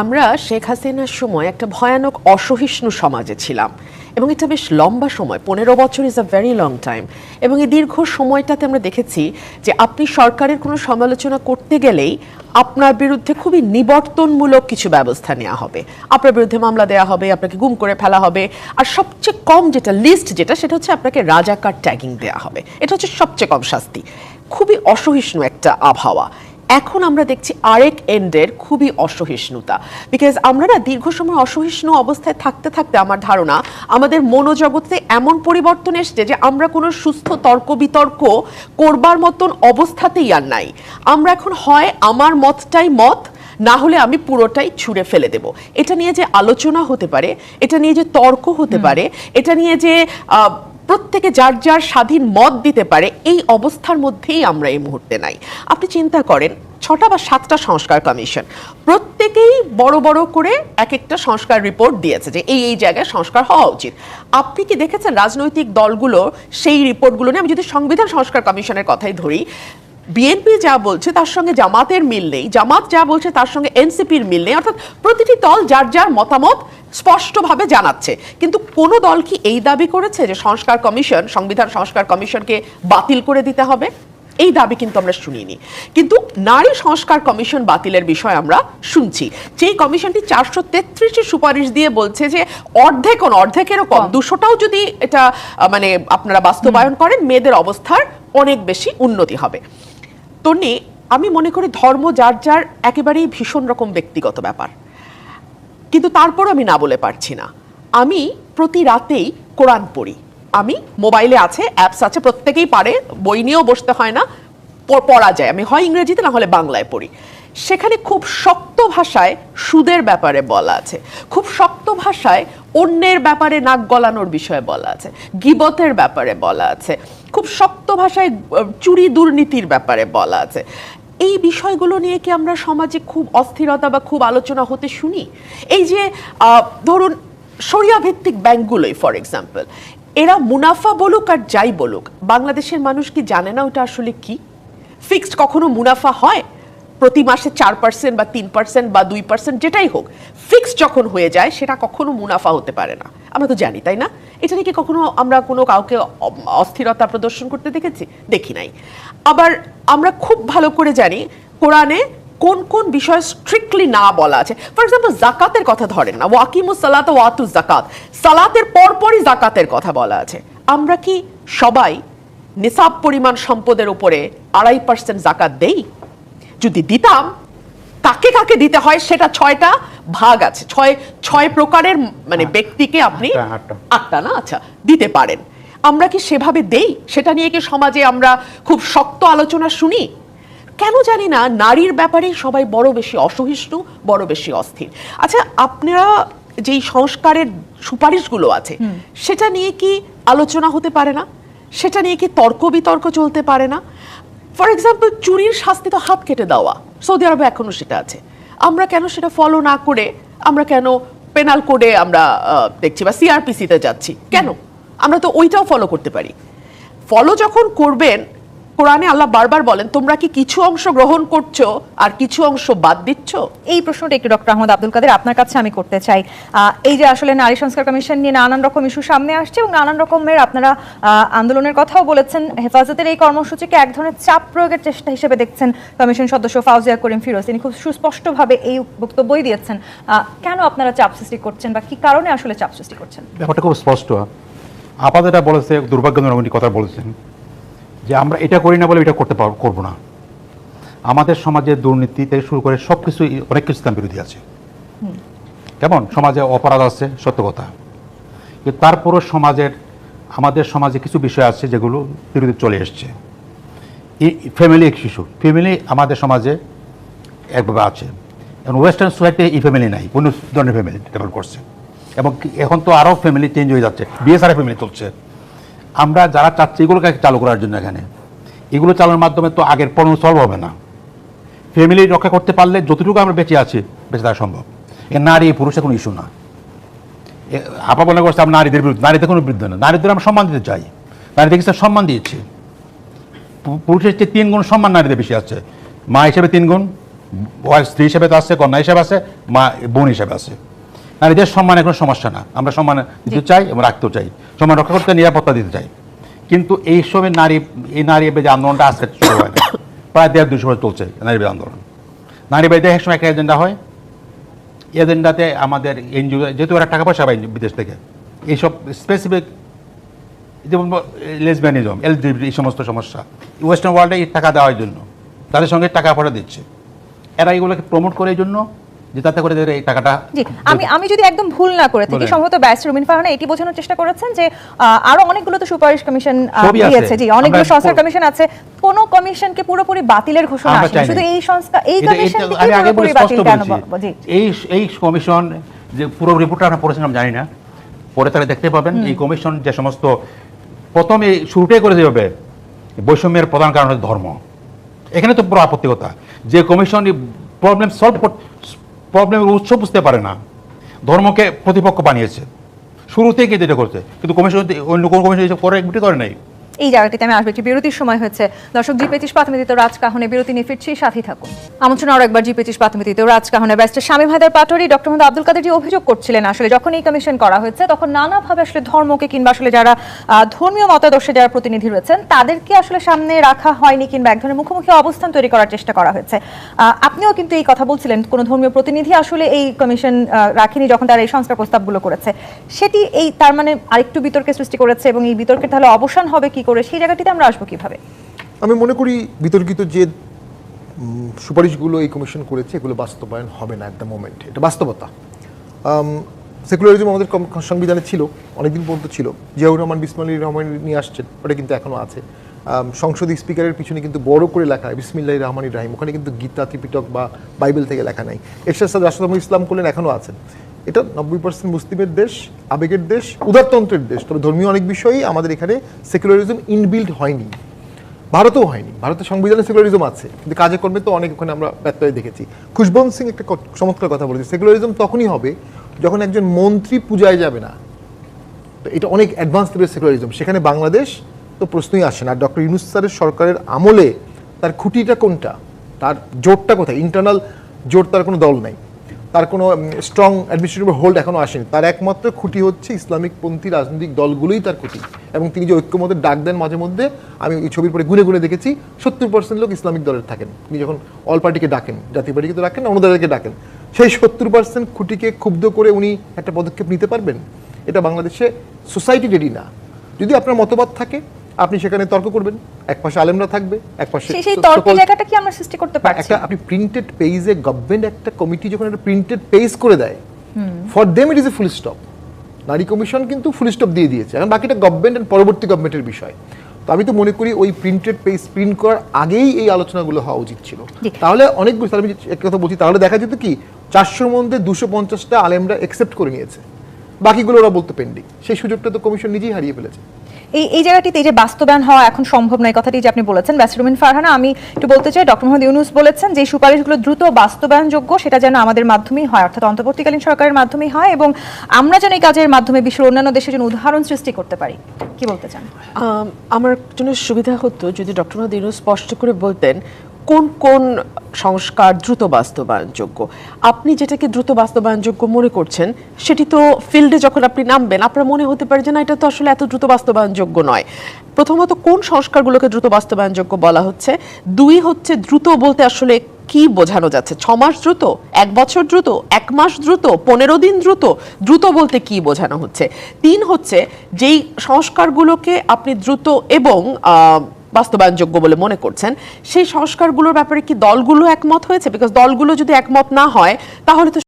আমরা শেখ হাসিনার সময় একটা ভয়ানক অসহিষ্ণু সমাজে ছিলাম এবং এটা বেশ লম্বা সময়, পনেরো বছর is a very long time এবং এই দীর্ঘ সময়টাতে আমরা দেখেছি যে আপনি সরকারের কোনো সমালোচনা করতে গেলেই আপনার বিরুদ্ধে খুবই নিবর্তনমূলক কিছু ব্যবস্থা নেওয়া হবে। আপনার বিরুদ্ধে মামলা দেওয়া হবে, আপনাকে গুম করে ফেলা হবে। আর সবচেয়ে কম যেটা লিস্ট যেটা, সেটা হচ্ছে আপনাকে রাজাকার ট্যাগিং দেওয়া হবে। এটা হচ্ছে সবচেয়ে কম শাস্তি। খুবই অসহিষ্ণু একটা আবহাওয়া। এখন আমরা দেখছি আরেক এন্ডের খুবই অসহিষ্ণুতা। বিকজ আমরা না দীর্ঘ সময় অসহিষ্ণু অবস্থায় থাকতে থাকতে আমার ধারণা আমাদের মনোজগতে এমন পরিবর্তন এসছে যে আমরা কোনো সুস্থ তর্ক বিতর্ক করবার মতন অবস্থাতেই আর নাই। আমরা এখন হয় আমার মতটাই মত না হলে আমি পুরোটাই ছুঁড়ে ফেলে দেব। এটা নিয়ে যে আলোচনা হতে পারে এটা নিয়ে যে তর্ক হতে পারে এটা নিয়ে যে প্রত্যেকে যার যার স্বাধীন মত দিতে পারে, এই অবস্থার মধ্যেই আমরা এই মুহূর্তে নাই। আপনি চিন্তা করেন, ছটা বা সাতটা সংস্কার কমিশন, প্রত্যেকেই বড় বড় করে এক একটা সংস্কার রিপোর্ট দিয়েছে যে এই এই জায়গায় সংস্কার হওয়া উচিত। আপনি কি দেখেছেন রাজনৈতিক দলগুলো সেই রিপোর্টগুলো নিয়ে? আমি যদি সংবিধান সংস্কার কমিশনের কথাই ধরি বিএনপি যা বলছে তার সঙ্গে জামাতের মিল নেই। জামাত যা বলছে তার সঙ্গে এনসিপির মিল নেই। অর্থাৎ প্রতিটি দল যার যার মতামত স্পষ্টভাবে জানাচ্ছে। কিন্তু কোনো দল কি এই দাবি করেছে যে সংস্কার কমিশন সংবিধান সংস্কার কমিশনকে বাতিল করে দিতে হবে? এই দাবি কিন্তু আমরা শুনিনি। কিন্তু নারী সংস্কার কমিশন বাতিলের বিষয় আমরা শুনছি। যেই কমিশনটি চারশো তেত্রিশটি সুপারিশ দিয়ে বলছে যে অর্ধেক অর্ধেকেরও কম। দুশোটাও যদি এটা মানে আপনারা বাস্তবায়ন করেন মেয়েদের অবস্থার অনেক বেশি উন্নতি হবে। তন্নি, আমি মনে করি ধর্ম যার যার একেবারেই ভীষণ রকম ব্যক্তিগত ব্যাপার। কিন্তু তারপর আমি না বলে পারছি না। আমি প্রতি রাতেই কোরআন পড়ি। আমি মোবাইলে আছে, অ্যাপস আছে, প্রত্যেকেই পারে, বই নিয়েও বসতে হয় না পড়া যায়। আমি হয় ইংরেজিতে, না হলে বাংলায় পড়ি। সেখানে খুব শক্ত ভাষায় সুদের ব্যাপারে বলা আছে। খুব শক্ত ভাষায় অন্যের ব্যাপারে নাক গলানোর বিষয়ে বলা আছে, গিবতের ব্যাপারে বলা আছে, খুব শক্ত ভাষায় চুরি দুর্নীতির ব্যাপারে বলা আছে। এই বিষয়গুলো নিয়ে কি আমরা সমাজে খুব অস্থিরতা বা খুব আলোচনা হতে শুনি? এই যে ধরুন সরিয়া ভিত্তিক ব্যাংকগুলোই ফর এক্সাম্পল এরা মুনাফা বলুক আর যাই বলুক, বাংলাদেশের মানুষ কি জানে না ওটা আসলে কি? ফিক্সড কখনো মুনাফা হয়? প্রতি মাসে চার পার্সেন্ট বা তিন পার্সেন্ট বা দুই পার্সেন্ট যেটাই হোক ফিক্সড যখন হয়ে যায়, সেটা কখনো মুনাফা হতে পারে না। আমরা তো জানি, তাই না? এটা নিয়ে কি কখনো আমরা কোনো কাউকে অস্থিরতা প্রদর্শন করতে দেখেছি? দেখি নাই। আবার আমরা খুব ভালো করে জানি, কোরআনে কোন কোন বিষয় স্ট্রিক্টলি না বলা আছে। ফর এক্সাম্পল জাকাতের কথা ধরেন না। ওয়াকিমুস সালাত ওয়াতু জাকাত। সালাতের পরপরই জাকাতের কথা বলা আছে। আমরা কি সবাই নিসাব পরিমাণ সম্পদের উপরে আড়াই পার্সেন্ট জাকাত দেই? যদি দিতাম কাকে কাকে দিতে হয় সেটা ছয়টা ভাগ আছে। ছয় ছয় প্রকারের মানে ব্যক্তিকে আপনি আটটা, না? আচ্ছা দিতে পারেন। আমরা কি সেভাবে দেই? সেটা নিয়ে কি সমাজে আমরা খুব শক্ত আলোচনা শুনি? কেন জানি না নারীর ব্যাপারে সবাই বড় বেশি অসহিষ্ণু বড় বেশি অস্থির। আচ্ছা আপনারা যেই সংস্কারের সুপারিশগুলো আছে সেটা নিয়ে কি আলোচনা হতে পারে না? সেটা নিয়ে কি তর্ক বিতর্ক চলতে পারে না? ফর এক্সাম্পল চুরির শাস্তি তো হাত কেটে দেওয়া। সৌদি আরবে এখনও সেটা আছে। আমরা কেন সেটা ফলো না করে, আমরা কেন পেনাল কোডে আমরা দেখছি বা সিআরপিসিতে যাচ্ছি? কেন? আমরা তো ওইটাও ফলো করতে পারি। ফলো যখন করবেন কোরআনে আল্লাহ বারবার বলেন তোমরা কি কিছু অংশ গ্রহণ করছ আর কিছু অংশ বাদ দিচ্ছ? এই প্রশ্নটা একটু ডক্টর আহমদ আব্দুল কাদের আপনার কাছে আমি করতে চাই। এই যে আসলে নারী সংস্কার কমিশন নিয়ে নানান রকম ইস্যু সামনে আসছে এবং নানান রকমের আপনারা আহ, আন্দোলনের কথাও বলেছেন। হেফাজতের এই কর্মসূচিকে এক ধরনের চাপ প্রয়োগের চেষ্টা হিসেবে দেখছেন কমিশন সদস্য ফাউজিয়া করিম ফিরোজ। তিনি খুব সুস্পষ্টভাবে এই বক্তব্যই দিয়েছেন। আহ, কেন আপনারা চাপ সৃষ্টি করছেন বা কি কারণে আসলে চাপ সৃষ্টি করছেন? ব্যাপারটা খুব স্পষ্ট। আপাতত এটা বলেছে দুর্ভাগ্যজনক কথা বলেছেন। যে আমরা এটা করি না বলে এটা করতে পার করব না। আমাদের সমাজে দুর্নীতি থেকে শুরু করে সব কিছু অনেক কিছু ইসলাম বিরোধী আছে। কেমন? সমাজে অপরাধ আছে, সত্য কথা। কিন্তু তারপরও সমাজের, আমাদের সমাজে কিছু বিষয় আছে যেগুলো বিরোধী চলে এসছে। ফ্যামিলি এক শিশু ফ্যামিলি আমাদের সমাজে একভাবে আছে। এবং ওয়েস্টার্ন সোসাইটি এই ফ্যামিলি নাই, অন্য ধরনের ফ্যামিলি ডেভেলপ করছে। এবং এখন তো আরও ফ্যামিলি চেঞ্জ হয়ে যাচ্ছে বিয়ে সারা ফ্যামিলি চলছে। আমরা যারা চাচ্ছি এগুলোকে চালু করার জন্য এখানে। এগুলো চালানোর মাধ্যমে তো আগের পণ্য সলভ হবে না। ফ্যামিলি রক্ষা করতে পারলে যতটুকু আমরা বেঁচে আছি, বেঁচে থাকা সম্ভব। এ নারী পুরুষের কোনো ইস্যু না। আপা মনে করছে আমরা নারীদের বিরুদ্ধে, নারীদের কোনো বিরুদ্ধে না। নারীদের আমরা সম্মান দিতে চাই। নারীদের কিছু সম্মান দিয়েছি। পুরুষের চেয়ে তিন গুণ সম্মান নারীদের বেশি আছে। মা হিসেবে তিন গুণ স্ত্রী হিসেবে তো আছে, কন্যা হিসেবে আছে, মা, বোন হিসেবে আছে। নারীদের সম্মানে কোনো সমস্যা না। আমরা সম্মান দিতে চাই এবং রাখতেও চাই। সম্মান রক্ষা করতে নিরাপত্তা দিতে চাই। কিন্তু এই সময় নারী এই নারী যে আন্দোলনটা আজকে শুরু হয় না প্রায় দেড় দুশো বছর চলছে নারী আন্দোলন। নারী বাড়িতে এক সময় একটা এজেন্ডা হয়। এজেন্ডাতে আমাদের এনজিও যেহেতু ওরা টাকা পয়সা পায় বিদেশ থেকে এইসব স্পেসিফিক যেমন লেসবিয়ানিজম এল এই সমস্ত সমস্যা ওয়েস্টার্ন ওয়ার্ল্ডে এই টাকা দেওয়ার জন্য তাদের সঙ্গে টাকা পয়সা দিচ্ছে। এরা এগুলোকে প্রমোট করে এই জন্য যে তাতে করে এই টাকাটা জি আমি আমি যদি একদম ভুল না করে থাকি সম্ভবত ব্যারিস্টার রুমিন ফারহানা এটি বোঝানোর চেষ্টা করেছেন যে আরও অনেকগুলো তো সুপারিশ কমিশন আহ, সবই আছে। দিয়েছে। জি অনেকগুলো সংস্কার কমিশন আছে। কোন কমিশনকে পুরোপুরি বাতিলের ঘোষণা আসেনি। শুধু এই সংস্থা এই কমিশন আমি আগে পুরোপুরি বাতিল কেন জি। এই এই কমিশন যে পুরো রিপোর্টটা আমরা পড়েছিলাম জানি না। পরে তারা দেখতে পাবেন এই কমিশন যে সমস্ত প্রথমে শুরুটাই করে দেবে বৈষম্যের প্রধান কারণ হচ্ছে ধর্ম। এখানে তো পুরো আপত্তি কথা যে কমিশন প্রবলেম সলভ প্রবলেমের উৎস বুঝতে পারে না। ধর্মকে প্রতিপক্ষ বানিয়েছে। শুরু থেকে যেটা করছে। কিন্তু কমিশন অন্য কোনো কমিশন এসব করে একটি করে নাই। এই জায়গাটিতে আমি আসব। একটি বিরতির সময় হচ্ছে দর্শক, জি পেচিস প্রাথমিক রাজকাহনে বিরতি নিয়ে ফিরছি সাথী থাকুন। আমন্ত্রণ আরও একবার জি পেচিস প্রাথমিক রাজকাহনে ব্যারিস্টার স্বামী হায়দার পাটোয়ারি, ডক্টর মোহাম্মদ আব্দুল কাদের যে অভিযোগ করছিলেন আসলে যখন এই কমিশন করা হয়েছে, তখন নানাভাবে আসলে ধর্মকে কিংবা আসলে যারা ধর্মীয় মতাদর্শে যারা প্রতিনিধি রয়েছেন, তাদেরকে আসলে সামনে রাখা হয়নি কিংবা এক ধরনের মুখোমুখি অবস্থান তৈরি করার চেষ্টা করা হয়েছে। আপনিও কিন্তু এই কথা বলছিলেন, কোনো ধর্মীয় প্রতিনিধি আসলে এই কমিশন রাখেনি যখন তারা এই সংস্কার প্রস্তাবগুলো করেছে। সেটি এই তার মানে আরেকটু বিতর্কের সৃষ্টি করেছে এবং এই বিতর্কের তাহলে অবসান হবে কি করে সেই জায়গাটিতে আমরা আসব কীভাবে? আমি মনে করি বিতর্কিত যে সুপারিশগুলো এই কমিশন করেছে, এগুলো বাস্তবায়ন হবে না দ্য মোমেন্ট এটা বাস্তবতা। সেকুলারিজম আমাদের সংবিধানে ছিল, অনেকদিন পর্যন্ত ছিল। জিয়াউর রহমান বিসমিল্লাহ রহমান নিয়ে আসছেন, ওটা কিন্তু এখনও আছে। সংসদীয় স্পিকারের পিছনে কিন্তু বড় করে লেখা হয় বিসমিল্লাহ রহমান রাহিম। ওখানে কিন্তু গীতা, ত্রিপিটক বা বাইবেল থেকে লেখা নাই। এরশাদ রাষ্ট্রধর্ম ইসলাম করলেন এখনও আছেন। এটা নব্বই পার্সেন্ট মুসলিমের দেশ, আবেগের দেশ, উদারতন্ত্রের দেশ। তবে ধর্মীয় অনেক বিষয়েই আমাদের এখানে সেকুলারিজম ইনবিল্ড হয়নি। ভারতেও হয়নি। ভারতের সংবিধানে সেকুলারিজম আছে। কিন্তু কাজে কর্মে তো অনেক ওখানে আমরা ব্যত্যয় দেখেছি। খুশবন্ত সিং একটা চমৎকার কথা বলেছে। সেকুলারিজম তখনই হবে যখন একজন মন্ত্রী পূজায় যাবে না। তো এটা অনেক অ্যাডভান্স লেভেলের সেকুলারিজম সেখানে বাংলাদেশ তো প্রশ্নই আসে না। ডক্টর ইউনুস স্যারের সরকারের আমলে তার খুঁটিটা কোনটা? তার জোরটা কোথায়? ইন্টারনাল জোর তার কোনো দল নাই। তার কোনো স্ট্রং অ্যাডমিনিস্ট্রেটিভ হোল্ড এখনও আসেনি। তার একমাত্র খুঁটি হচ্ছে ইসলামিক পন্থী রাজনৈতিক দলগুলোই তার খুঁটি। এবং তিনি যে ঐক্যমতের ডাক দেন মাঝে মধ্যে, আমি এই ছবির পরে গুনে গুনে দেখেছি, সত্তর পার্সেন্ট লোক ইসলামিক দলের থাকেন। তিনি যখন অল পার্টিকে ডাকেন, জাতীয় পার্টিকে তো ডাকেন অন্য দলকে ডাকেন। সেই সত্তর পার্সেন্ট খুঁটিকে ক্ষুব্ধ করে উনি একটা পদক্ষেপ নিতে পারবেন? এটা বাংলাদেশে সোসাইটি রেডি না। যদি আপনার মতবাদ থাকে আপনি সেখানে তর্ক করবেন এক পাশে আলেমরা থাকবে এক পাশে সেই তর্কের জায়গাটা কি আমরা সৃষ্টি করতে পারছি? একটা আপনি প্রিন্টেড পেজে গভর্নমেন্ট একটা কমিটি যখন একটা প্রিন্টেড পেজ করে দেয় for them it is a full stop নারী কমিশন কিন্তু ফুল স্টপ দিয়ে দিয়েছে। এখন বাকিটা গভর্নমেন্ট এন্ড পরবর্তী গভর্নমেন্টের বিষয়। তো আমি তো মনে করি ওই প্রিন্টেড পেজ প্রিন্ট করার আগেই এই আলোচনাগুলো হওয়া উচিত ছিল। তাহলে অনেকগুলো আমি এক কথা বলছি তাহলে দেখা যেত কি চারশোর মধ্যে দুশো পঞ্চাশটা আলেমরা একসেপ্ট করে নিয়েছে। বাকিগুলো ওরা বলতে পেন্ডিং সেই সুযোগটা তো কমিশন নিজেই হারিয়ে ফেলেছে। এই এই জায়গাটিতে এই যে বাস্তবায়ন হওয়া এখন সম্ভব নয় কথাটি যে আপনি বলেছেন, ব্যাসরুমিন ফারহানা, আমি একটু বলতে চাই, ডক্টর মোহাম্মদ ইউনুস বলেছেন যে সুপারিশগুলো দ্রুত বাস্তবায়নযোগ্য, সেটা যেন আমাদের মাধ্যমেই হয়, অর্থাৎ অন্তর্বর্তীকালীন সরকারের মাধ্যমেই হয় এবং আমরা যেন এই কাজের মাধ্যমে বিশ্বের অন্যান্য দেশের জন্য উদাহরণ সৃষ্টি করতে পারি। কি বলতে চান? আমার জন্য সুবিধা হতো যদি ডক্টর মোহাম্মদ ইউনুস স্পষ্ট করে বলতেন কোন কোন সংস্কার দ্রুত বাস্তবায়নযোগ্য। আপনি যেটাকে দ্রুত বাস্তবায়নযোগ্য মনে করছেন, সেটি তো ফিল্ডে যখন আপনি নামবেন, আপনার মনে হতে পারে যে না, এটা তো আসলে এত দ্রুত বাস্তবায়নযোগ্য নয়। প্রথমত, কোন সংস্কারগুলোকে দ্রুত বাস্তবায়নযোগ্য বলা হচ্ছে? দুই হচ্ছে, দ্রুত বলতে আসলে কি বোঝানো যাচ্ছে? ছ মাস দ্রুত? এক বছর দ্রুত? এক মাস দ্রুত? পনেরো দিন দ্রুত? দ্রুত বলতে কি বোঝানো হচ্ছে? তিন হচ্ছে, যেই সংস্কারগুলোকে আপনি দ্রুত এবং বাস্তবায়নযোগ্য বলে মনে করছেন। সেই সংস্কারগুলোর ব্যাপারে কি দলগুলো একমত হয়েছে? বিকজ দলগুলো যদি একমত না হয়, তাহলে তো